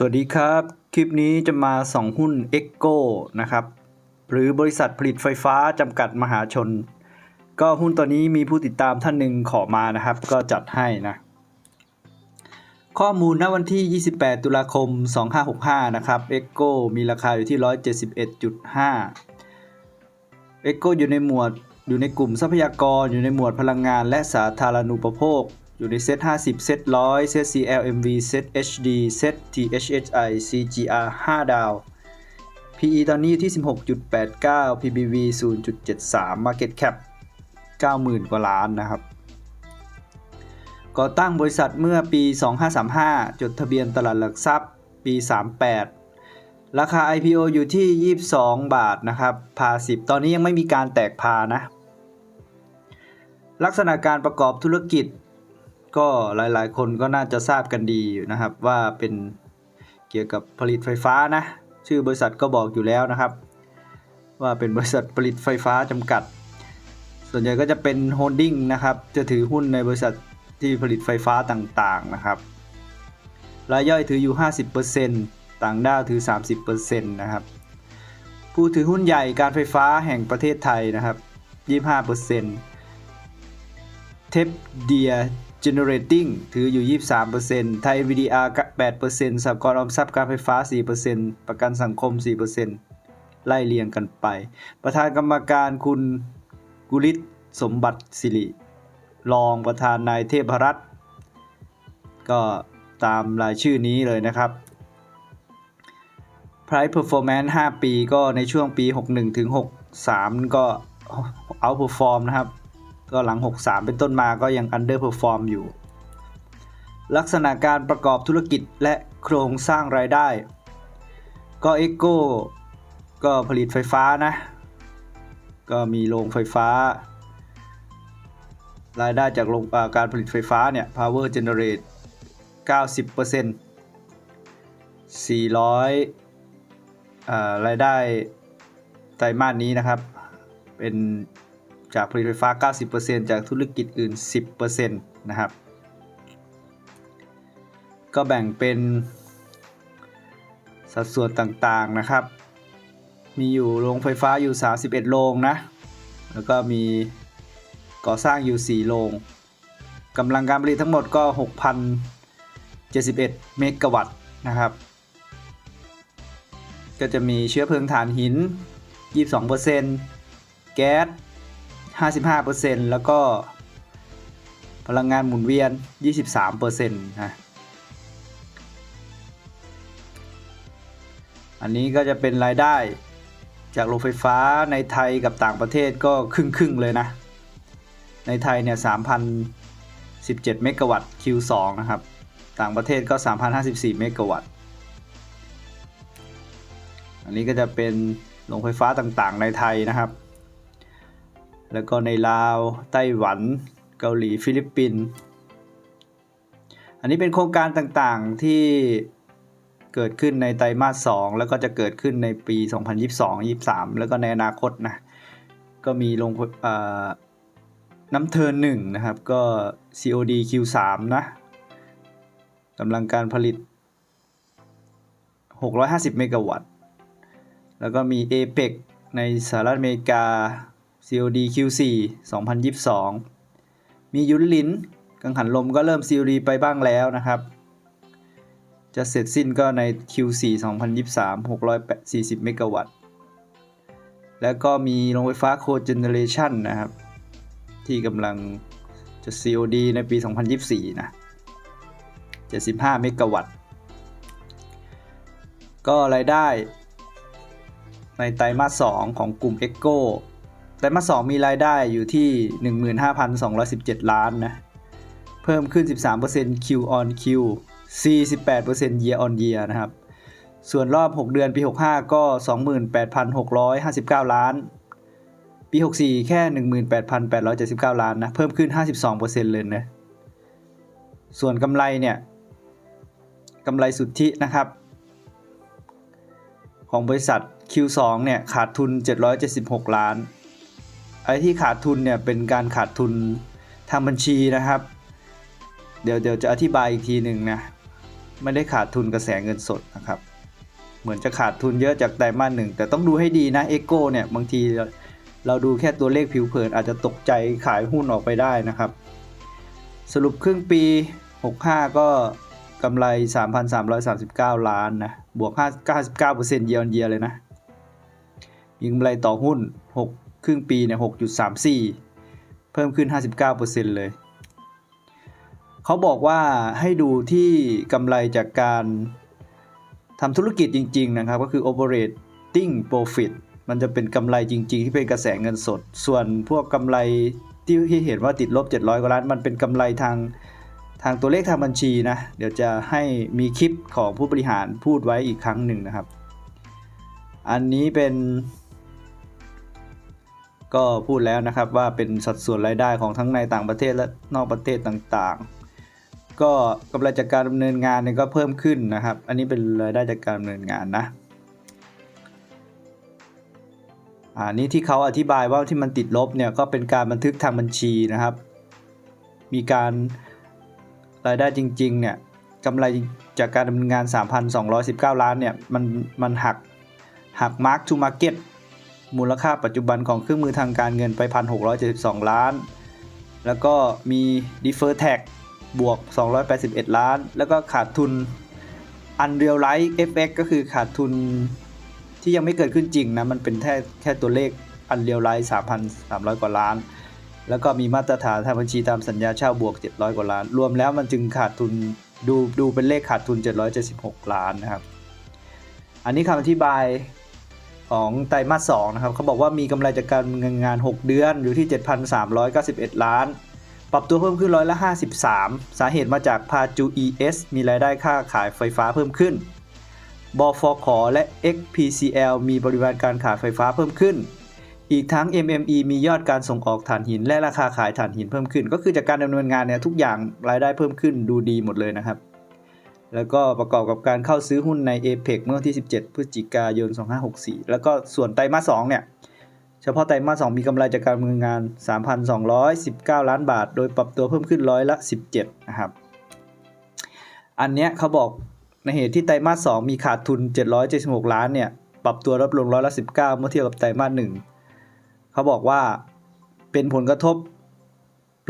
สวัสดีครับ คลิปนี้จะมาส่องหุ้น e c o นะครับ หรือบริษัทผลิตไฟฟ้าจำกัดมหาชน ก็หุ้นตัวนี้มีผู้ติดตามท่านหนึ่งขอมานะครับ ก็จัดให้นะ ข้อมูลณวันที่ 28 ตุลาคม 2565 นะครับ e c o มีราคาอยู่ที่ 171.5 e c o อยู่ในหมวดอยู่ในกลุ่มทรัพยากร อยู่ในหมวดพลังงานและสาธารณูปโภค อยู่ในเซต50 เซต100 เซต CLMV เซต HD เซต THHI CGR 5 ดาว PE ตอนนี้อยู่ที่ 16.89 PBV 0.73 Market Cap 90,000 กว่าล้านนะครับ ก่อตั้งบริษัทเมื่อปี 2535 จดทะเบียนตลาดหลักทรัพย์ปี 38 ราคา IPO อยู่ที่ 22 บาทนะครับ พา 10 ตอนนี้ยังไม่มีการแตกพานะ ลักษณะการประกอบธุรกิจ ก็หลายๆ คนก็น่าจะทราบกันดีอยู่นะครับ ว่าเป็นเกี่ยวกับผลิตไฟฟ้านะ ชื่อบริษัทก็บอกอยู่แล้วนะครับ ว่าเป็นบริษัทผลิตไฟฟ้าจำกัด ส่วนใหญ่ก็จะเป็นโฮลดิ้งนะครับ จะถือหุ้นในบริษัทที่ผลิตไฟฟ้าต่างๆนะครับรายย่อยถืออยู่ 50%ต่างด้าวถือ 30%นะครับ ผู้ถือหุ้นใหญ่การไฟฟ้าแห่งประเทศไทยนะครับ 25%เทปเดีย Generating ถืออยู่ 23%ไทย VDR 8%สหกรณ์ออมทรัพย์การไฟฟ้า 4%ประกันสังคม 4%ไล่เรียงกันไป ประธานกรรมการคุณกุลิศสมบัติสิริ รองประธานนายเทพรัตน์ก็ตามรายชื่อนี้เลยนะครับ Price Performance 5 ปีก็ในช่วงปี 61ถึง63 ก็ outperform นะครับ ก็หลัง 63 เป็นต้นมาก็ยัง underperform อร์มอยู่ ลักษณะการประกอบธุรกิจและโครงสร้างรายได้ ก็ Echo ก็ผลิตไฟฟ้านะ ก็มีโรงไฟฟ้า รายได้จากโรงอ่าการผลิตไฟฟ้าเนี่ย power generate 90% 400อ่ารายได้ไตรมาสนี้นะครับ เป็น จากผลิตไฟฟ้า 90%จากธุรกิจอื่น 10%นะครับ ก็แบ่งเป็นสัดส่วนต่างๆนะครับ มีอยู่โรงไฟฟ้าอยู่ 31 โรงนะ แล้วก็มีก่อสร้างอยู่ 4 โรงกำลังการผลิตทั้งหมดก็ 6,071 เมกะวัตต์นะครับ ก็จะมีเชื้อเพลิงถ่านหิน 22%แก๊ส 55%แล้วก็ พลังงานหมุนเวียน 23%นะอันนี้ก็จะเป็นรายได้จากโรงไฟฟ้าในไทยกับต่างประเทศก็ครึ่งครึ่งๆเลยนะ ในไทยเนี่ย 3,017 เมกะวัตต์ Q2 นะครับ ต่างประเทศก็ 3,054 เมกะวัตต์ อันนี้ก็จะเป็นโรงไฟฟ้าต่างๆในไทยนะครับ แล้วก็ในลาว ไต้หวัน เกาหลีฟิลิปปินส์อันนี้เป็นโครงการต่างๆที่เกิดขึ้นในไตรมาส 2 แล้วก็จะเกิดขึ้นในปี 2022-23 แล้วก็ในอนาคตนะ ก็มีลงน้ำเทิน1นะครับ ก็ COD Q3 นะกำลังการผลิต 650 เมกะวัตต์ แล้วก็มี APEC ในสหรัฐอเมริกา COD Q4 2022 มียุนลิ้น กังหันลมก็เริ่ม COD ไปบ้างแล้วนะครับ จะเสร็จสิ้นก็ใน Q4 2023 640 เมกะวัตต์ แล้วก็มีโรงไฟฟ้าโคเจเนเรชันนะครับ ที่กำลังจะ COD ในปี 2024 นะ 75 เมกะวัตต์ ก็รายได้ในไตรมาส 2 ของกลุ่ม Echo ไตรมาส2มีรายได้อยู่ที่ 15,217 ล้านนะ เพิ่มขึ้น 13% Q on Q 48% year on year นะครับ ส่วนรอบ 6 เดือนปี 65 ก็ 28,659 ล้าน ปี 64 แค่ 18,879 ล้านนะ เพิ่มขึ้น 52%เลยนะ ส่วนกำไรเนี่ยกำไรสุทธินะครับ ของบริษัท Q2 เนี่ยขาดทุน 776 ล้าน ไอ้ที่ขาดทุนเนี่ยเป็นการขาดทุนทางบัญชีนะครับ เดี๋ยวเดี๋ยวจะอธิบายอีกทีหนึ่งนะไม่ได้ขาดทุนกระแสเงินสดนะครับ เหมือนจะขาดทุนเยอะจากไตรมาสหนึ่งแต่ต้องดูให้ดีนะเอโก้เนี่ยบางทีเราดูแค่ตัวเลขผิวเผินอาจจะตกใจขายหุ้นออกไปได้นะครับ สรุปครึ่งปี 65 ก็กำไร 3,339 ล้านนะบวก 5 99%เยียร์เยียเลยนะมีกำไรต่อหุ้น 6 ครึ่งปีเนี่ย6.34 เพิ่มขึ้น 59%เลย เขาบอกว่าให้ดูที่กำไรจากการทำธุรกิจจริง ๆ นะครับ ก็คือ operating profit มันจะเป็นกำไรจริง ๆ ที่เป็นกระแสเงินสด ส่วนพวกกำไรที่เห็นว่าติดลบ 700 กว่าล้าน มันเป็นกำไรทางทางตัวเลขทางบัญชีนะ เดี๋ยวจะให้มีคลิปของผู้บริหารพูดไว้อีกครั้งหนึ่งนะครับ อันนี้เป็น ก็พูดแล้วนะครับว่าเป็นสัดส่วนรายได้ของทั้งในต่างประเทศและนอกประเทศต่างๆ ก็กำไรจากการดำเนินงานเนี่ยก็เพิ่มขึ้นนะครับ อันนี้เป็นรายได้จากการดำเนินงานนะอ่านี่ที่เขาอธิบายว่าที่มันติดลบเนี่ยก็เป็นการบันทึกทางบัญชีนะครับ มีการรายได้จริงๆเนี่ยกำไรจากการดำเนินงาน 3,219 ล้านเนี่ยมันมันหักหัก Mark to Market มู มูลค่าปัจจุบันของเครื่องมือทางการเงินไป 1,672 ล้าน แล้วก็มี Defer Tax บวก 281 ล้าน แล้วก็ขาดทุน Unrealized FX ก็คือขาดทุนที่ยังไม่เกิดขึ้นจริงนะ มันเป็นแค่แค่ตัวเลข Unrealized 3,300 กว่าล้าน แล้วก็มีมาตรฐานทางบัญชีตามสัญญาเช่าบวก 700 กว่าล้าน รวมแล้วมันจึงขาดทุนดูดูเป็นเลขขาดทุน 776 ล้านนะครับ อันนี้คำอธิบาย ของไตรมาส2นะครับเขาบอกว่ามีกำไรจากการเงินงาน 6 เดือนอยู่ที่ 7,391 ล้าน ปรับตัวเพิ่มขึ้นร้อยละ 53 สาเหตุมาจากพาจู ES มีรายได้ค่าขายไฟฟ้าเพิ่มขึ้นบฟขและ XPCL มีปริมาณการขายไฟฟ้าเพิ่มขึ้น อีกทั้ง MME มียอดการส่งออกถ่านหิน และราคาขายถ่านหินเพิ่มขึ้น ก็คือจากการดำเนินงานเนี่ยทุกอย่างรายได้เพิ่มขึ้นดูดีหมดเลยนะครับ แล้วก็ประกอบกับการเข้าซื้อหุ้นใน APEC เมื่อวันที่ 17 พฤศจิกายน 2564 แล้วก็ส่วนไตรมาส2เนี่ย เฉพาะไตรมาส2มีกำไรจากการดำเนินงาน 3,219 ล้านบาท โดยปรับตัวเพิ่มขึ้นร้อยละ 17 นะครับ อันเนี้ยเขาบอกในเหตุที่ไตรมาส2มีขาดทุน 776 ล้านเนี่ย ปรับตัวลดลงร้อยละ 19 เมื่อเทียบกับไตรมาส1เขาบอกว่าเป็นผลกระทบ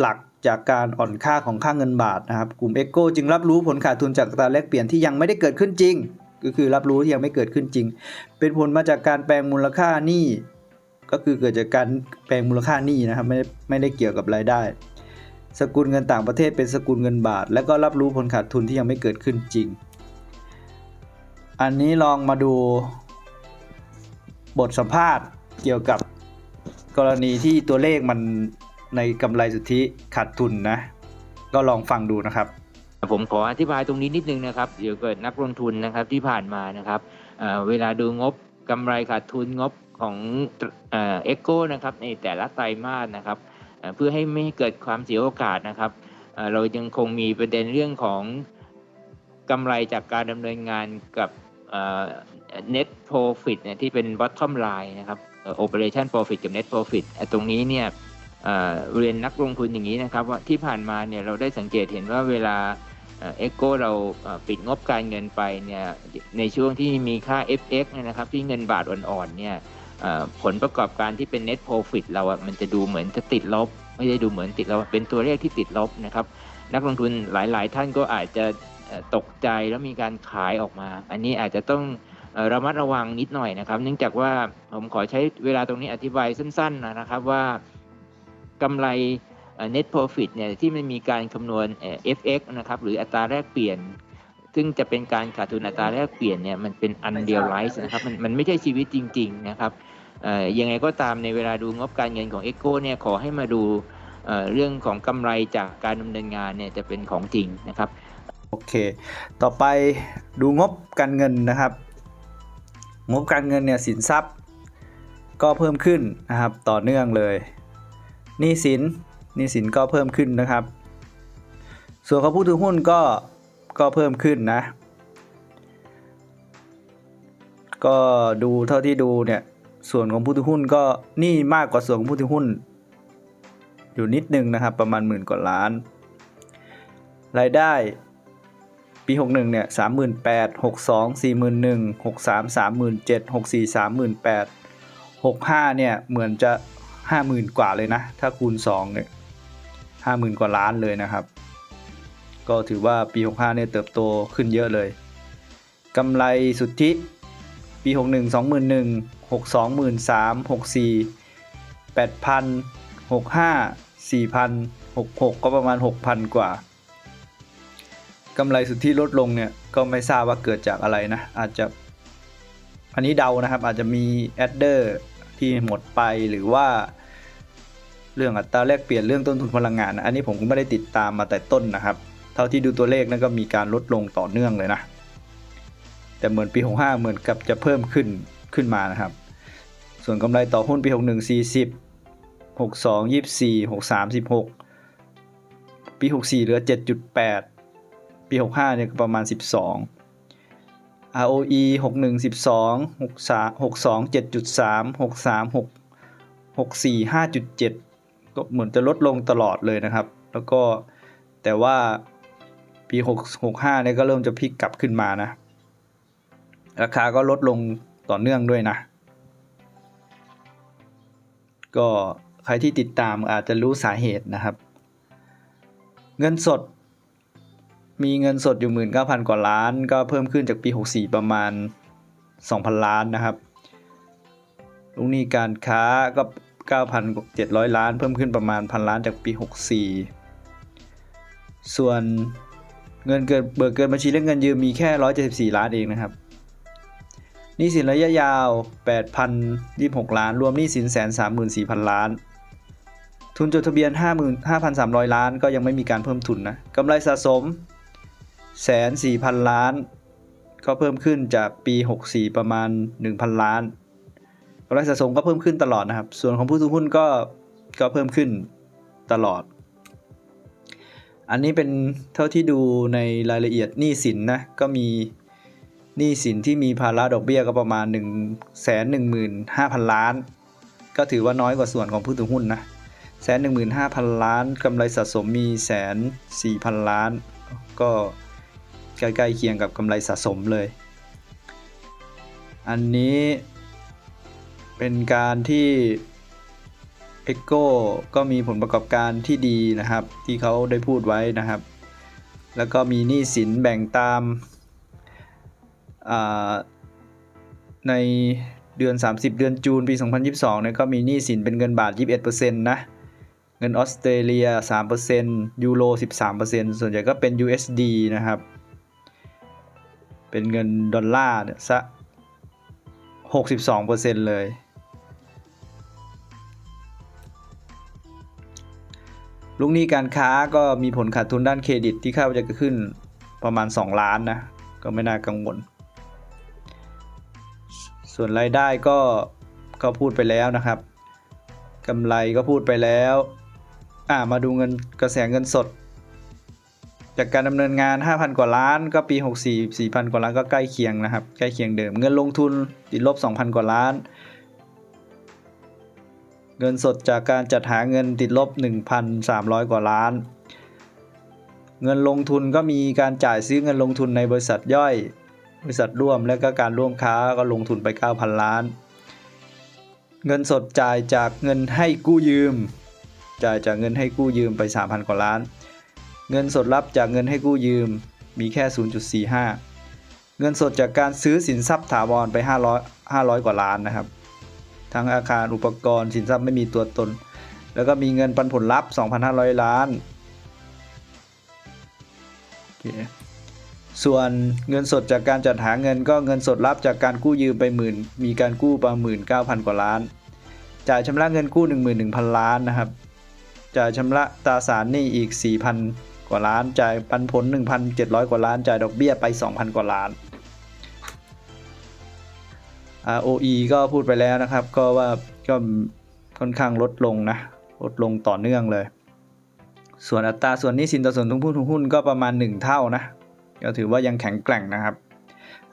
หลัก จากการอ่อนค่าของค่าเงินบาทนะครับกลุ่ม e c o จึงรับรู้ผลขาดทุนจากอัตราแลกเปลี่ยนที่ยังไม่ได้เกิดขึ้นจริง ก็คือรับรู้ที่ยังไม่เกิดขึ้นจริง เป็นผลมาจากการแปลงมูลค่าหนี้ก็คือเกิดจากการแปลงมูลค่าหนี้นะครับไม่ได้ไม่ได้เกี่ยวกับรายได้ สกุลเงินต่างประเทศเป็นสกุลเงินบาท แล้วก็รับรู้ผลขาดทุนที่ยังไม่เกิดขึ้นจริง อันนี้ลองมาดูบทสัมภาษณ์เกี่ยวกับกรณีที่ตัวเลขมัน ในกำไรสุทธิขาดทุนนะ ก็ลองฟังดูนะครับ ผมขออธิบายตรงนี้นิดนึงนะครับเดี๋ยวเกิดนักลงทุนนะครับที่ผ่านมานะครับเเวลาดูงบกำไรขาดทุนงบของเอ็กโกนะครับในแต่ละไตรมาสนะครับเเพื่อให้ไม่ให้เกิดความเสียโอกาสนะครับเเรายังคงมีประเด็นเรื่องของกำไรจากการดำเนินงานกับเอ่อ net profit เนี่ยที่เป็น bottom line นะครับเอ่อ operation profit กับ net profit อะตรงนี้เนี่ย เรียนนักลงทุนอย่างนี้นะครับว่าที่ผ่านมาเนี่ยเราได้สังเกตเห็นว่าเวลาเอ็กโกเราปิดงบการเงินไปเนี่ยในช่วงที่มีค่า FX เนี่ยนะครับที่เงินบาทอ่อนๆเนี่ยผลประกอบการที่เป็น net profit เราอะมันจะดูเหมือนจะติดลบ ไม่ได้ดูเหมือนติดลบเป็นตัวเลขที่ติดลบนะครับนักลงทุนหลายๆ ท่านก็อาจจะตกใจแล้วมีการขายออกมา อันนี้อาจจะต้องระมัดระวังนิดหน่อยนะครับ เนื่องจากว่าผมขอใช้เวลาตรงนี้อธิบายสั้น ๆนะครับว่า กำไร net profit เนี่ยที่มันมีการคำนวณ FX นะครับหรืออัตราแลกเปลี่ยน ซึ่งจะเป็นการขาดทุนอัตราแลกเปลี่ยนเนี่ยมันเป็น unrealized นะครับมันมันไม่ใช่ชีวิตจริง ๆ นะครับยังไงก็ตามในเวลาดูงบการเงินของ Echo เนี่ยขอให้มาดูเเรื่องของกำไรจากการดำเนินงานเนี่ยจะเป็นของจริงนะครับโอเค ต่อไปดูงบการเงินนะครับ งบการเงินเนี่ยสินทรัพย์ก็เพิ่มขึ้นนะครับต่อเนื่องเลย หนี้สินหนี้สินก็เพิ่มขึ้นนะครับ ส่วนของผู้ถือหุ้นก็ก็เพิ่มขึ้นนะ ก็ดูเท่าที่ดูเนี่ยส่วนของผู้ถือหุ้นก็หนี้มากกว่าส่วนของผู้ถือหุ้น อยู่นิดนึงนะครับประมาณหมื่นกว่าล้าน รายได้ปี 61 เนี่ย 38,000 62 41,000 63 37,000 64 38,000 65 เนี่ย เหมือนจะ 50,000กว่าเลยนะ ถ้าคูณ2เนี่ย50,000กว่าล้านเลยนะครับ ก็ถือว่าปี65เนี่ยเติบโตขึ้นเยอะเลยกำไรสุทธิปี 61 21 62 13 64 8,000 65 4,000 66 ก็ประมาณ 6,000 กว่ากำไรสุทธิลดลงเนี่ยก็ไม่ทราบว่าเกิดจากอะไรนะ อาจจะอันนี้เดานะครับอาจจะมีแอดเดอร์ที่หมดไปหรือว่า เรื่องอัตราแลกเปลี่ยนเรื่องต้นทุนพลังงาน อันนี้ผมก็ไม่ได้ติดตามมาแต่ต้นนะครับ เท่าที่ดูตัวเลขนั่นก็มีการลดลงต่อเนื่องเลยนะ แต่เหมือนปี 65 เหมือนกับจะเพิ่มขึ้นขึ้นมานะครับ ส่วนกำไรต่อหุ้นปี 61 40 62 24 63 16 ปี 64 เหลือ 7.8 ปี 65 เนี่ยประมาณ 12 ROE 61 12 63 62 7.3 63 6 64 5.7 ก็เหมือนจะลดลงตลอดเลยนะครับ แล้วก็แต่ว่าปี6 65เนี่ยก็เริ่มจะพลิกกลับขึ้นมานะ ราคาก็ลดลงต่อเนื่องด้วยนะ ก็ใครที่ติดตามอาจจะรู้สาเหตุนะครับ เงินสด มีเงินสดอยู่ 19,000 กว่าล้าน ก็เพิ่มขึ้นจากปี 64 ประมาณ 2,000 ล้านนะครับลูกหนี้การค้าก็ 9,700 ล้าน เพิ่มขึ้นประมาณ1,000ล้านจากปี 64 ส่วนเงินเกินเบิกเกินบัญชีและเงินยืมมีแค่ 174 ล้านเองนะครับหนี้สินระยะยาว 8,026 ล้าน รวมหนี้สินแสน34,000ล้าน ทุนจดทะเบียน 55,300 ล้าน ก็ยังไม่มีการเพิ่มทุนนะกำไรสะสมแสน4,000ล้าน ก็เพิ่มขึ้นจากปี 64 ประมาณ 1,000 ล้าน กำไรสะสมก็เพิ่มขึ้นตลอดนะครับ ส่วนของผู้ถือหุ้นก็ก็เพิ่มขึ้นตลอด อันนี้เป็นเท่าที่ดูในรายละเอียดหนี้สินนะก็มีหนี้สินที่มีภาระดอกเบี้ยก็ประมาณ 1 1 5 0 0 0 ล้าน ก็ถือว่าน้อยกว่าส่วนของผู้ถือหุ้นนะแสนหนึ่งหมื่นห้าพันล้านกำไรสะสมมีแสนสี่พันล้าน ก็ใกล้ๆเคียงกับกำไรสะสมเลย อันนี้ เป็นการที่ e c o ก็มีผลประกอบการที่ดีนะครับ ที่เขาได้พูดไว้นะครับ แล้วก็มีหนี้สินแบ่งตามาในเดือน 30 เดือนจูนปี 2022เนี่ยก็มีหนี้สินเป็นเงินบาท 21%นะ เงินออสเตรเลีย 3%ยูโร 13%ส่วนใหญ่ก็เป็น USD นะครับ เป็นเงินดอลลาร์เนี่ยซะ 62%เลย ลูกหนี้การค้าก็มีผลขาดทุนด้านเครดิตที่คาดว่าจะขึ้นประมาณ 2 ล้านนะ ก็ไม่น่ากังวล ส่วนรายได้ก็ก็พูดไปแล้วนะครับกำไรก็พูดไปแล้ว อ่ามาดูเงินกระแสเงินสด จากการดำเนินงาน 5,000 กว่าล้าน ก็ปี 64 4,000 กว่าล้านก็ใกล้เคียงนะครับ ใกล้เคียงเดิม เงินลงทุนติดลบ 2,000 กว่าล้าน เงินสดจากการจัดหาเงินติดลบ 1,300 กว่าล้าน เงินลงทุนก็มีการจ่ายซื้อเงินลงทุนในบริษัทย่อย บริษัทร่วมและก็การร่วมค้าก็ลงทุนไป 9,000 ล้าน เงินสดจ่ายจากเงินให้กู้ยืม จ่ายจากเงินให้กู้ยืมไป 3,000 กว่าล้าน เงินสดรับจากเงินให้กู้ยืมมีแค่ 0.45 เงินสดจากการซื้อสินทรัพย์ถาวรไป 500 500 กว่าล้านนะครับ ทั้งอาคารอุปกรณ์สินทรัพย์ไม่มีตัวตน แล้วก็มีเงินปันผลลัพธ์2,500 ล้าน ส่วนเงินสดจากการจัดหาเงินก็เงินสดรับจากการกู้ยืมไปหมื่น มีการกู้ประหมื่น9,000 กว่าล้าน จ่ายชำระเงินกู้ 11,000 ล้านนะครับจ่ายชำระตราสารหนี้อีก 4,000 กว่าล้าน จ่ายปันผล 1,700 กว่าล้าน จ่ายดอกเบี้ยไป 2,000 กว่าล้าน ROE ก็พูดไปแล้วนะครับ ก็ว่าก็ค่อนข้างลดลงนะ ลดลงต่อเนื่องเลย ส่วนอัตราส่วนนี้สินต่อส่วนทุนทุนหุ้นก็ประมาณ 1 เท่านะ ก็ถือว่ายังแข็งแกร่งนะครับ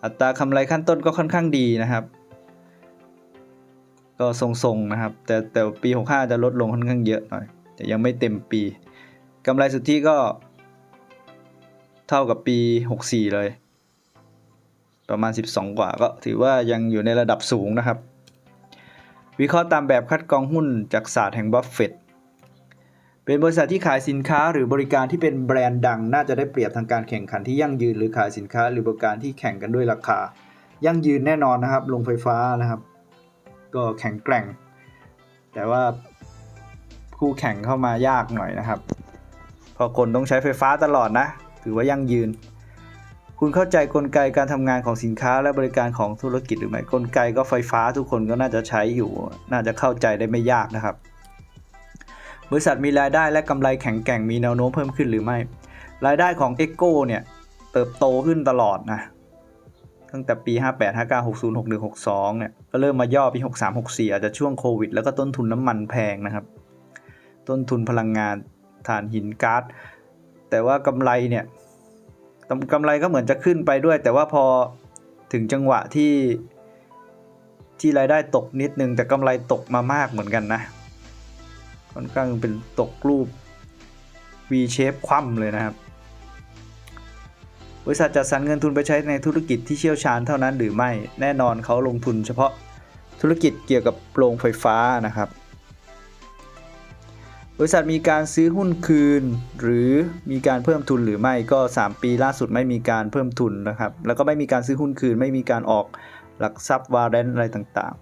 อัตราคำไรขั้นต้นก็ค่อนข้างดีนะครับ ก็ทรงๆนะครับ แต่แต่ปี 65 จะลดลงค่อนข้างเยอะหน่อย แต่ยังไม่เต็มปีกำไรสุทธิก็เท่ากับปี 64 เลย ประมาณ 12 กว่า ก็ถือว่ายังอยู่ในระดับสูงนะครับ วิเคราะห์ตามแบบคัดกรองหุ้นจากศาสตร์แห่งบัฟเฟตเป็นบริษัทที่ขายสินค้าหรือบริการที่เป็นแบรนด์ดัง น่าจะได้เปรียบทางการแข่งขันที่ยั่งยืนหรือขายสินค้าหรือบริการที่แข่งกันด้วยราคา ยั่งยืนแน่นอนนะครับลงไฟฟ้านะครับ ก็แข็งแกร่ง แต่ว่าคู่แข่งเข้ามายากหน่อยนะครับเพราะคนต้องใช้ไฟฟ้าตลอดนะ ถือว่ายั่งยืน คุณเข้าใจกลไกการทำงานของสินค้าและบริการของธุรกิจหรือไม่กลไกก็ไฟฟ้าทุกคนก็น่าจะใช้อยู่ น่าจะเข้าใจได้ไม่ยากนะครับ บริษัทมีรายได้และกำไรแข็งแกร่งมีแนวโน้มเพิ่มขึ้นหรือไม่ รายได้ของ e c o เนี่ยเติบโตขึ้นตลอดนะตั้งแต่ปี 58 59 60 61 62เนี่ยก็เริ่มมาย่อปี 63 64 อาจจะช่วงโควิด แล้วก็ต้นทุนน้ำมันแพงนะครับ ต้นทุนพลังงานถ่านหินก๊าซแต่ว่ากำไรเนี่ย กำไรก็เหมือนจะขึ้นไปด้วย แต่ว่าพอถึงจังหวะที่ที่รายได้ตกนิดนึง แต่กำไรตกมามากเหมือนกันนะค่อนข้างเป็นตกรูป V shape คว่ำเลยนะครับ บริษัทจัดสรรเงินทุนไปใช้ในธุรกิจที่เชี่ยวชาญเท่านั้นหรือไม่แน่นอนเขาลงทุนเฉพาะธุรกิจเกี่ยวกับโรงไฟฟ้านะครับ บริษัทมีการซื้อหุ้นคืน หรือมีการเพิ่มทุนหรือไม่ก็ 3 ปีล่าสุดไม่มีการเพิ่มทุนนะครับ แล้วก็ไม่มีการซื้อหุ้นคืน ไม่มีการออกหลักทรัพย์วาเรนต์อะไรต่าง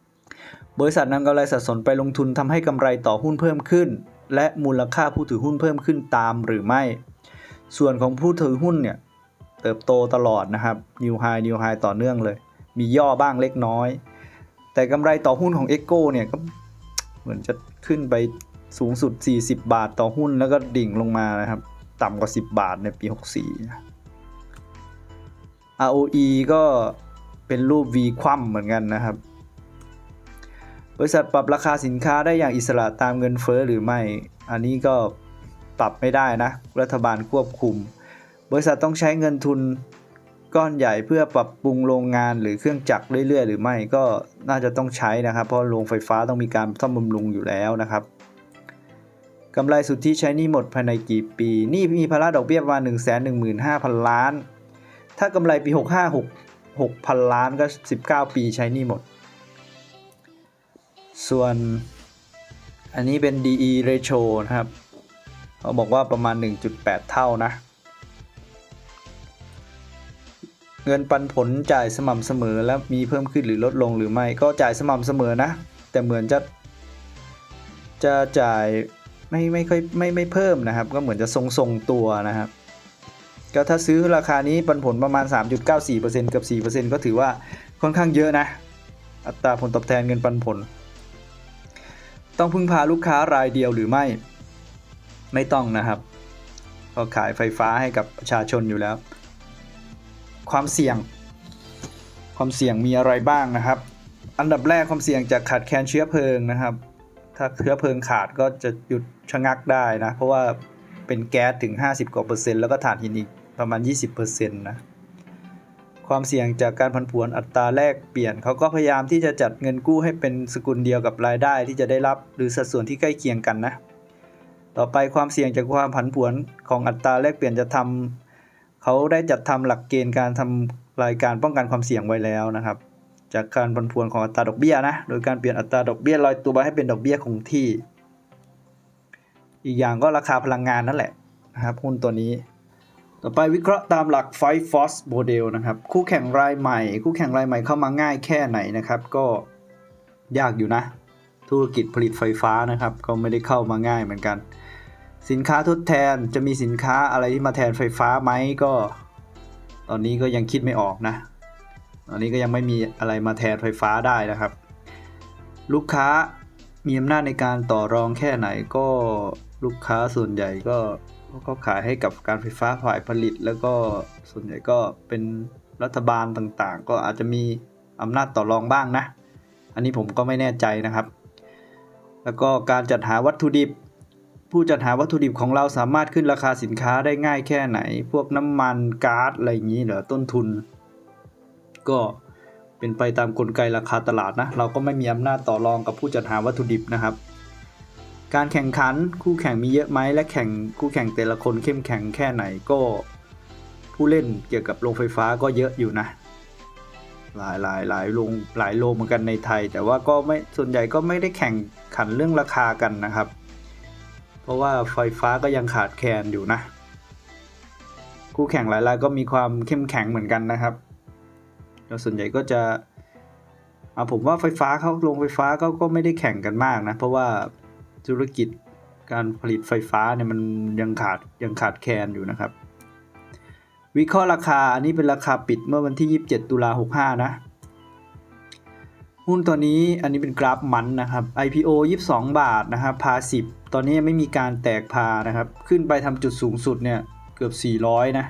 ๆ บริษัทนำกำไรสะสมไปลงทุนทำให้กำไรต่อหุ้นเพิ่มขึ้น และมูลค่าผู้ถือหุ้นเพิ่มขึ้นตามหรือไม่ ส่วนของผู้ถือหุ้นเนี่ยเติบโตตลอดนะครับ New High New High ต่อเนื่องเลย มีย่อบ้างเล็กน้อย แต่กำไรต่อหุ้นของ Echo เนี่ยก็เหมือนจะขึ้นไป สูงสุด 40 บาทต่อหุ้นแล้วก็ดิ่งลงมานะครับ ต่ำกว่า 10 บาทในปี 64 ROE ก็เป็นรูป V คว่ำเหมือนกันนะครับ บริษัทปรับราคาสินค้าได้อย่างอิสระตามเงินเฟ้อหรือไม่ อันนี้ก็ปรับไม่ได้นะ รัฐบาลควบคุม บริษัทต้องใช้เงินทุนก้อนใหญ่เพื่อปรับปรุงโรงงานหรือเครื่องจักรเรื่อยๆ หรือไม่ก็น่าจะต้องใช้นะครับ เพราะโรงไฟฟ้าต้องมีการซ่อมบำรุงอยู่แล้วนะครับ กำไรสุทธิใช้นี้หมดภายในกี่ปีนี้มีภาระดอกเบี้ยประมาณ 1 1 5 0 0 0 ล้าน ถ้ากำไรปี 65 6 6,000 ล้านก็ 19 ปีใช้นี้หมด ส่วนอันนี้เป็น DE ratio นะครับ เขาบอกว่าประมาณ 1.8 เท่านะ เงินปันผลจ่ายสม่ำเสมอและมีเพิ่มขึ้นหรือลดลงหรือไม่ ก็จ่ายสม่ำเสมอนะ แต่เหมือนจะ จะจ่าย ไม่ไม่ค่อยไม่ไม่เพิ่มนะครับ ก็เหมือนจะทรงทรงตัวนะครับ ก็ถ้าซื้อราคานี้ปันผลประมาณ 3.94%กับ 4%ก็ถือว่าค่อนข้างเยอะนะ อัตราผลตอบแทนเงินปันผล ต้องพึ่งพาลูกค้ารายเดียวหรือไม่ไม่ต้องนะครับก็ขายไฟฟ้าให้กับประชาชนอยู่แล้ว ความเสี่ยง ความเสี่ยงมีอะไรบ้างนะครับ อันดับแรกความเสี่ยงจากขาดแคลนเชื้อเพลิงนะครับ ถ้าเชื้อเพลิงขาดก็จะหยุดชะงักได้นะ เพราะว่าเป็นแก๊สถึง 50กว่าเปอร์เซ็นต์แล้วก็ถ่านหินอีกประมาณ 20เปอร์เซ็นต์นะความเสี่ยงจากการผันผวนอัตราแลกเปลี่ยน เขาก็พยายามที่จะจัดเงินกู้ให้เป็นสกุลเดียวกับรายได้ที่จะได้รับ หรือสัดส่วนที่ใกล้เคียงกันนะ ต่อไปความเสี่ยงจากความผันผวนของอัตราแลกเปลี่ยนจะทำเขาได้จัดทำหลักเกณฑ์การทำรายการป้องกันความเสี่ยงไว้แล้วนะครับ จากการผันผวนของอัตราดอกเบี้ยนะ โดยการเปลี่ยนอัตราดอกเบี้ยลอยตัวมาให้เป็นดอกเบี้ยคงที่ อีกอย่างก็ราคาพลังงานนั่นแหละนะครับหุ้นตัวนี้ ต่อไปวิเคราะห์ตามหลัก Five Force Model นะครับ คู่แข่งรายใหม่ คู่แข่งรายใหม่เข้ามาง่ายแค่ไหนนะครับ ก็ยากอยู่นะ ธุรกิจผลิตไฟฟ้านะครับ ก็ไม่ได้เข้ามาง่ายเหมือนกัน สินค้าทดแทนจะมีสินค้าอะไรที่มาแทนไฟฟ้าไหมก็ ตอนนี้ก็ยังคิดไม่ออกนะ อนนี้ก็ยังไม่มีอะไรมาแทนไฟฟ้าได้นะครับ ลูกค้ามีอำนาจในการต่อรองแค่ไหนก็ลูกค้าส่วนใหญ่ก็ก็ขายให้กับการไฟฟ้าฝ่ายผลิต แล้วก็ส่วนใหญ่ก็เป็นรัฐบาลต่างๆ ก็อาจจะมีอำนาจต่อรองบ้างนะ อันนี้ผมก็ไม่แน่ใจนะครับ แล้วก็การจัดหาวัตถุดิบ ผู้จัดหาวัตถุดิบของเราสามารถขึ้นราคาสินค้าได้ง่ายแค่ไหน พวกน้ำมันก๊าซอะไรอย่างนี้เหรอต้นทุน ก็เป็นไปตามกลไกราคาตลาดนะ เราก็ไม่มีอำนาจต่อรองกับผู้จัดหาวัตถุดิบนะครับ การแข่งขันคู่แข่งมีเยอะไหมและแข่งคู่แข่งแต่ละคนเข้มแข็งแค่ไหนก็ผู้เล่นเกี่ยวกับโรงไฟฟ้าก็เยอะอยู่นะ หลายหลายหลายโรงหลายโรงเหมือนกันในไทย แต่ว่าก็ไม่ส่วนใหญ่ก็ไม่ได้แข่งขันเรื่องราคากันนะครับ เพราะว่าไฟฟ้าก็ยังขาดแคลนอยู่นะ คู่แข่งหลายรายก็มีความเข้มแข็งเหมือนกันนะครับ แล้วส่วนใหญ่ก็จะเอาผมว่าไฟฟ้าเขาโรงไฟฟ้าก็ก็ไม่ได้แข่งกันมากนะ เพราะว่าธุรกิจการผลิตไฟฟ้าเนี่ยมันยังขาดยังขาดแคลนอยู่นะครับ วิเคราะห์ราคาอันนี้เป็นราคาปิดเมื่อวันที่ 27 ตุลา65 นะ หุ้นตัวนี้อันนี้เป็นกราฟมันนะครับ IPO 22 บาทนะครับพา 10 ตอนนี้ไม่มีการแตกพานะครับ ขึ้นไปทำจุดสูงสุดเนี่ยเกือบ 400 นะ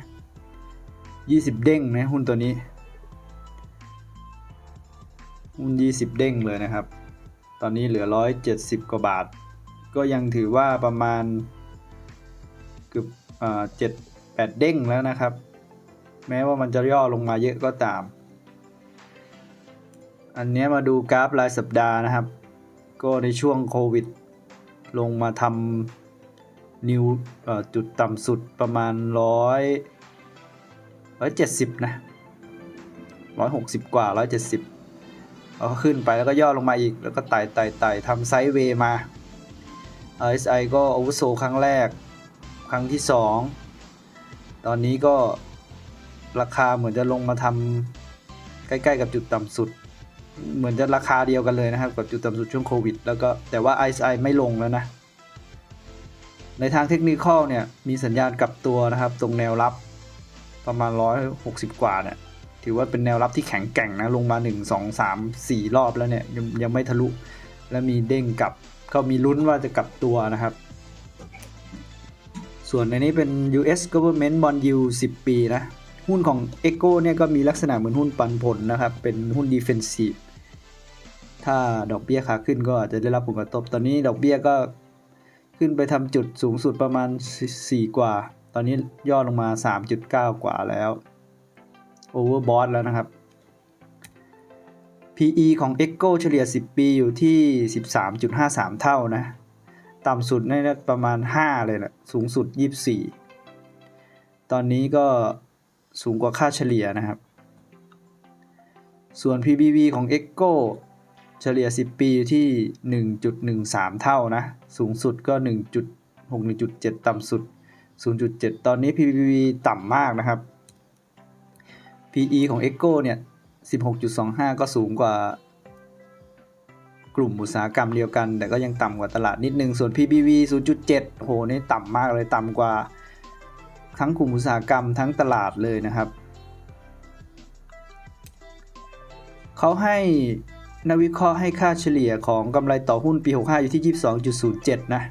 20 เด้งนะหุ้นตัวนี้ หุ้น 20 เด้งเลยนะครับ ตอนนี้เหลือ 170 กว่าบาท ก็ยังถือว่าประมาณเกือบอ่า7 8เด้งแล้วนะครับ แม้ว่ามันจะย่อลงมาเยอะก็ตาม อันนี้มาดูกราฟรายสัปดาห์นะครับ ก็ในช่วงโควิด ลงมาทำนิวจุดต่ำสุดประมาณร้อยร้อยเจ็ดสิบนะร้อยหกสิบกว่าร้อยเจ็ดสิบ เอาขึ้นไปแล้วก็ย่อลงมาอีก แล้วก็ไต่ไต่ไต่ทำไซด์เวย์มา RSI ก็อาวุโสครั้งแรก ครั้งที่สองตอนนี้ก็ราคาเหมือนจะลงมาทำใกล้ๆกับจุดต่ำสุด เหมือนจะราคาเดียวกันเลยนะครับ กับจุดต่ำสุดช่วงโควิด แล้วก็แต่ว่า RSI ไม่ลงแล้วนะ ในทางเทคนิคอลเนี่ยมีสัญญาณกลับตัวนะครับ ตรงแนวรับประมาณ 160 กว่าเนี่ย ถือว่าเป็นแนวรับที่แข็งแกร่งนะ ลงมา 1 2 3 4 รอบแล้วเนี่ยยังยังไม่ทะลุ และมีเด้งกลับ ก็มีลุ้นว่าจะกลับตัวนะครับ ส่วนในนี้เป็น US Government Bond Yield 10 ปีนะ หุ้นของ Echo เนี่ยก็มีลักษณะเหมือนหุ้นปันผลนะครับ เป็นหุ้น Defensive ถ้าดอกเบี้ยขาขึ้นก็อาจจะได้รับผลกระทบ ตอนนี้ดอกเบี้ยก็ขึ้นไปทำจุดสูงสุดประมาณ 4 กว่า ตอนนี้ย่อลงมา 3.9 กว่าแล้ว Overbought แล้วนะครับ PE ของ Echo เฉลี่ย 10 ปีอยู่ที่ 13.53 เท่านะ ต่ำสุดนี่นะประมาณ 5 เลยแหละสูงสุด 24 ตอนนี้ก็สูงกว่าค่าเฉลี่ยนะครับ ส่วน PBV ของ Echo เฉลี่ย 10 ปีอยู่ที่ 1.13 เท่านะ สูงสุดก็ 1.6 1.7 ต่ำสุด 0.7 ตอนนี้ PBV ต่ำมากนะครับ PE ของ Echo เนี่ย 16.25 ก็สูงกว่ากลุ่มอุตสาหกรรมเดียวกัน แต่ก็ยังต่ำกว่าตลาดนิดนึง ส่วน PBV 0.7 โห นี่ต่ำมากเลยต่ำกว่า ทั้งกลุ่มอุตสาหกรรมทั้งตลาดเลยนะครับ เขาให้นักวิเคราะห์ให้ค่าเฉลี่ยของกำไรต่อหุ้นปี 65 อยู่ที่ 22.07 นะ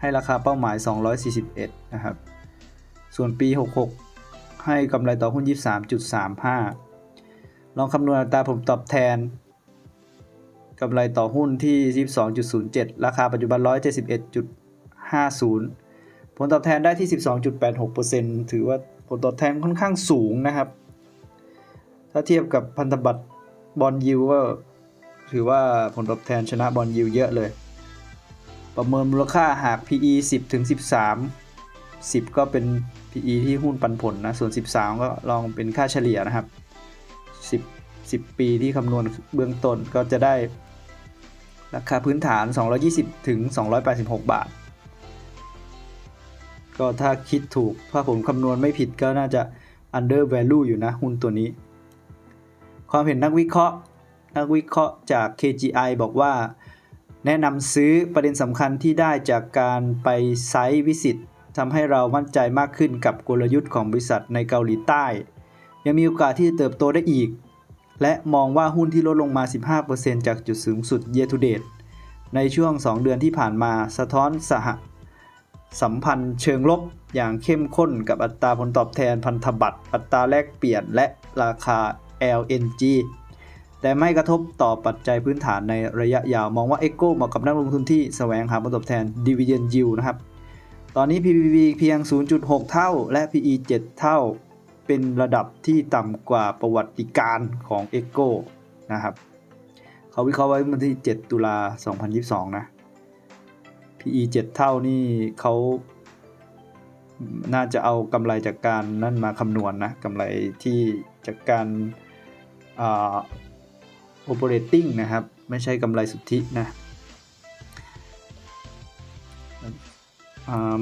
ให้ราคาเป้าหมาย 241 นะครับ ส่วนปี 66 ให้กำไรต่อหุ้น 23.35 ลองคำนวณอัตราผลตอบแทนกำไรต่อหุ้นที่ 22.07 ราคาปัจจุบัน 171.50 ผลตอบแทนได้ที่ 12.86%ถือว่าผลตอบแทนค่อนข้างสูงนะครับ ถ้าเทียบกับพันธบัตรบอลยิวก็ถือว่าผลตอบแทนชนะบอลยิวเยอะเลย ประเมินมูลค่าหาก PE 10ถึง13 10 ก็เป็น PE ที่หุ้นปันผลนะ ส่วน 13 ก็ลองเป็นค่าเฉลี่ยนะครับ 10 10 ปีที่คำนวณเบื้องต้นก็จะได้ ราคาพื้นฐาน 220 ถึง 286 บาท ก็ถ้าคิดถูก ถ้าผมคำนวณไม่ผิดก็น่าจะ under value อยู่นะ หุ้นตัวนี้ ความเห็นนักวิเคราะห์ นักวิเคราะห์จาก KGI บอกว่า แนะนำซื้อประเด็นสำคัญที่ได้จากการไปไซต์วิสิต ทำให้เรามั่นใจมากขึ้นกับกลยุทธ์ของบริษัทในเกาหลีใต้ ยังมีโอกาสที่จะเติบโตได้อีก และมองว่าหุ้นที่ลดลงมา 15%จากจุดสูงสุด year to date ในช่วง 2 เดือนที่ผ่านมาสะท้อนสหสัมพันธ์เชิงลบอย่างเข้มข้นกับอัตราผลตอบแทนพันธบัตร อัตราแลกเปลี่ยนและราคา LNG แต่ไม่กระทบต่อปัจจัยพื้นฐานในระยะยาว มองว่า Echo เหมาะกับนักลงทุนที่แสวงหาผลตอบแทน Dividend Yield นะครับ ตอนนี้ PBV เพียง 0.6 เท่า และ PE 7 เท่า เป็นระดับที่ต่ำกว่าประวัติการของ Echo นะครับเขาวิเคราะห์ไว้เมื่อที่ 7 ตุลา 2022 นะ PE 7 เท่านี่เขาน่าจะเอากำไรจากการนั่นมาคำนวณนะกำไรที่จากการอ่า operating นะครับ ไม่ใช่กำไรสุทธินะ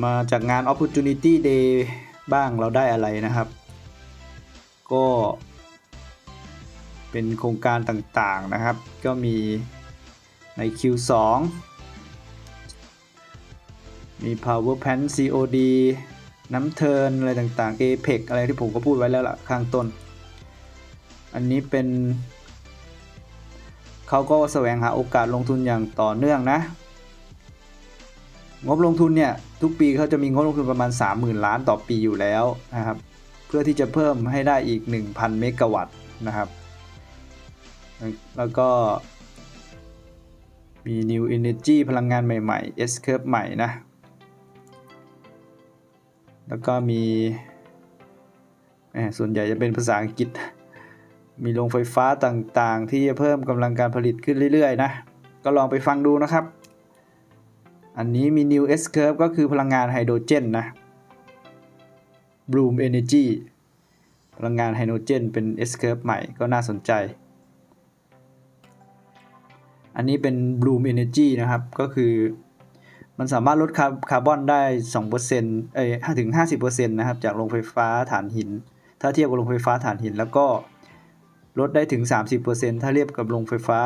มาจากงาน opportunity day บ้างเราได้อะไรนะครับ ก็เป็นโครงการต่างๆนะครับ ก็มีใน Q2 มี power pan COD น้ำเทินอะไรต่างๆ APEC อะไรที่ผมก็พูดไว้แล้วล่ะข้างต้น อันนี้เป็น เขาก็แสวงหาโอกาสลงทุนอย่างต่อเนื่องนะ งบลงทุนเนี่ยทุกปีเขาจะมีงบลงทุนประมาณ 30,000 ล้านต่อปีอยู่แล้วนะครับ เพื่อที่จะเพิ่มให้ได้อีก 1,000 เมกะวัตต์นะครับ แล้วก็มี New Energy พลังงานใหม่ๆ S curve ใหม่นะ แล้วก็มีส่วนใหญ่จะเป็นภาษาอังกฤษ มีโรงไฟฟ้าต่างๆ ที่จะเพิ่มกำลังการผลิตขึ้นเรื่อยๆนะ ก็ลองไปฟังดูนะครับ อันนี้มี New S curve ก็คือพลังงานไฮโดรเจนนะ Bloom Energy พลังงานไฮโดรเจนเป็น S curve ใหม่ก็น่าสนใจ อันนี้เป็น Bloom Energy นะครับ ก็คือ มันสามารถลดคาร์บอนได้2%เอ้ยถึง 50%นะครับ จากโรงไฟฟ้าถ่านหิน ถ้าเทียบกับโรงไฟฟ้าถ่านหิน แล้วก็ลดได้ถึง 30%ถ้าเทียบกับโรงไฟฟ้า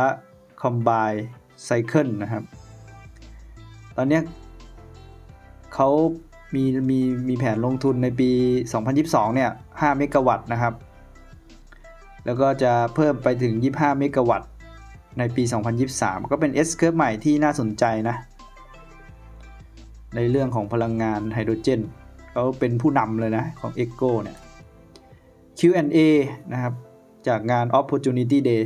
Combine Cycle นะครับ ตอนเนี้ยเขามีมีมีแผนลงทุนในปี 2022 เนี่ย 5 เมกะวัตต์นะครับ แล้วก็จะเพิ่มไปถึง 25 เมกะวัตต์ในปี 2023 ก็เป็น S curve ใหม่ที่น่าสนใจนะ ในเรื่องของพลังงานไฮโดรเจนเขาเป็นผู้นำเลยนะ ของ e c o เนี่ย Q&A นะครับ จากงาน Opportunity Day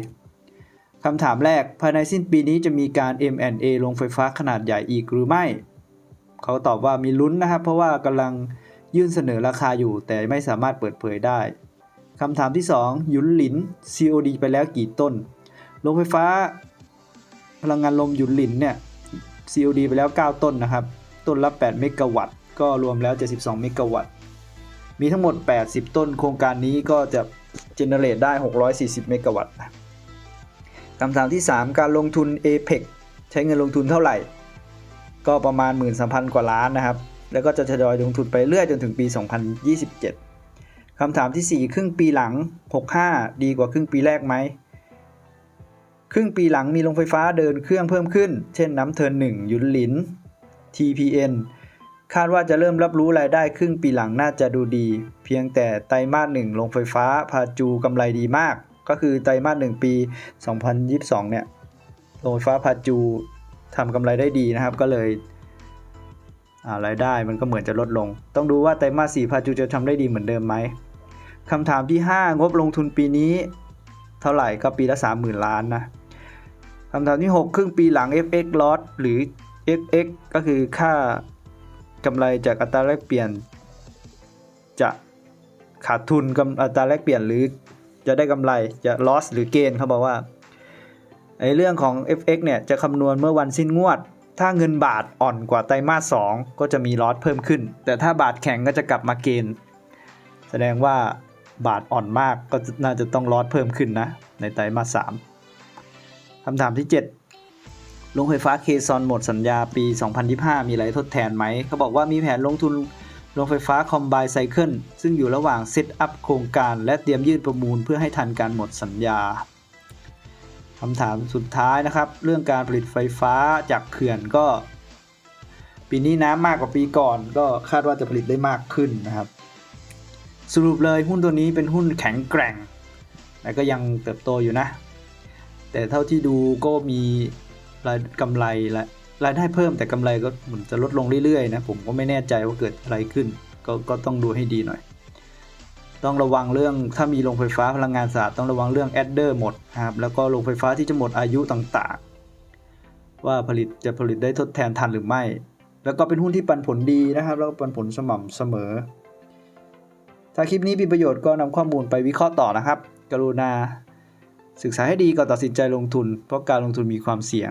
คำถามแรกภายในสิ้นปีนี้จะมีการ M&A โรงไฟฟ้าขนาดใหญ่อีกหรือไม่ เขาตอบว่ามีลุ้นนะครับ เพราะว่ากำลังยื่นเสนอราคาอยู่ แต่ไม่สามารถเปิดเผยได้คำถามที่2หยุนหลิน COD ไปแล้วกี่ต้นโรงไฟฟ้า พลังงานลมหยุนหลินเนี่ย COD ไปแล้ว 9 ต้นนะครับ ต้นละ 8 เมกะวัตต์ ก็รวมแล้ว 72 เมกะวัตต์ มีทั้งหมด 80 ต้น โครงการนี้ก็จะเจเนเรตได้ 640 เมกะวัตต์ คำถามที่ 3 การลงทุน APEC ใช้เงินลงทุนเท่าไหร่ ก็ประมาณ 1 3 0 0 0 กว่าล้านนะครับ แล้วก็จะทยอยลงทุนไปเรื่อยจนถึงปี 2027 คำถามทีสี่ 4 ครึ่งปีหลัง 65 ดีกว่าครึ่งปีแรกไหม ครึ่งปีหลังมีโรงไฟฟ้าเดินเครื่องเพิ่มขึ้น เช่นน้ำเทิน1ยุนหลิน TPN คาดว่าจะเริ่มรับรู้รายได้ครึ่งปีหลังน่าจะดูดี เพียงแต่ไตรมาสหนึ่งโรงไฟฟ้าพาจูกำไรดีมาก ก็คือไตรมาสหนึ่งปี 2022 เนี่ยโรงไฟฟ้าพาจูทำกำไรได้ดีนะครับ ก็เลยรายได้มันก็เหมือนจะลดลง ต้องดูว่าไตรมาส4พาจูจะทำได้ดีเหมือนเดิมไหมคำถามที่ 5 งบลงทุนปีนี้ เท่าไหร่ก็ปีละ 30,000 ล้านนะคำถามที่ 6 ครึ่งปีหลัง FX loss หรือ FX ก็คือค่ากำไรจากอัตราแลกเปลี่ยน จะขาดทุนกำอัตราแลกเปลี่ยนหรือ จะได้กำไรจะ loss หรือ gain เขาบอกว่าในเรื่องของ FX เนี่ยจะคำนวณเมื่อวันสิ้นงวด ถ้าเงินบาทอ่อนกว่าไตรมาส2ก็จะมี loss เพิ่มขึ้น แต่ถ้าบาทแข็งก็จะกลับมาเกณฑ์ แสดงว่าบาทอ่อนมากก็น่าจะต้อง loss เพิ่มขึ้นนะ ในไตรมาส3คำถามที่ 7 โรงไฟฟ้าเคซอนหมดสัญญาปี 2025 มีอะไรทดแทนไหม เขาบอกว่ามีแผนลงทุน โรงไฟฟ้าคอมไบไซเคิลซึ่งอยู่ระหว่างเซตอัพโครงการและเตรียมยื่นประมูลเพื่อให้ทันการหมดสัญญาคำถามสุดท้ายนะครับ เรื่องการผลิตไฟฟ้าจากเขื่อนก็ ปีนี้น้ำมากกว่าปีก่อน ก็คาดว่าจะผลิตได้มากขึ้นนะครับ สรุปเลยหุ้นตัวนี้เป็นหุ้นแข็งแกร่งแต่ก็ยังเติบโตอยู่นะ แต่เท่าที่ดูก็มีรายกำไรและ รายได้เพิ่มแต่กำไรก็เหมือนจะลดลงเรื่อยๆนะผมก็ไม่แน่ใจว่าเกิดอะไรขึ้นก็ก็ต้องดูให้ดีหน่อย ต้องระวังเรื่องถ้ามีโรงไฟฟ้าพลังงานสะอาดต้องระวังเรื่องแอดเดอร์หมดครับแล้วก็โรงไฟฟ้าที่จะหมดอายุต่างๆ ว่าผลิตจะผลิตได้ทดแทนทันหรือไม่ แล้วก็เป็นหุ้นที่ปันผลดีนะครับ แล้วก็ปันผลสม่ำเสมอ ถ้าคลิปนี้มีประโยชน์ก็นำข้อมูลไปวิเคราะห์ต่อนะครับ กรุณา ศึกษาให้ดีก่อนตัดสินใจลงทุน เพราะการลงทุนมีความเสี่ยง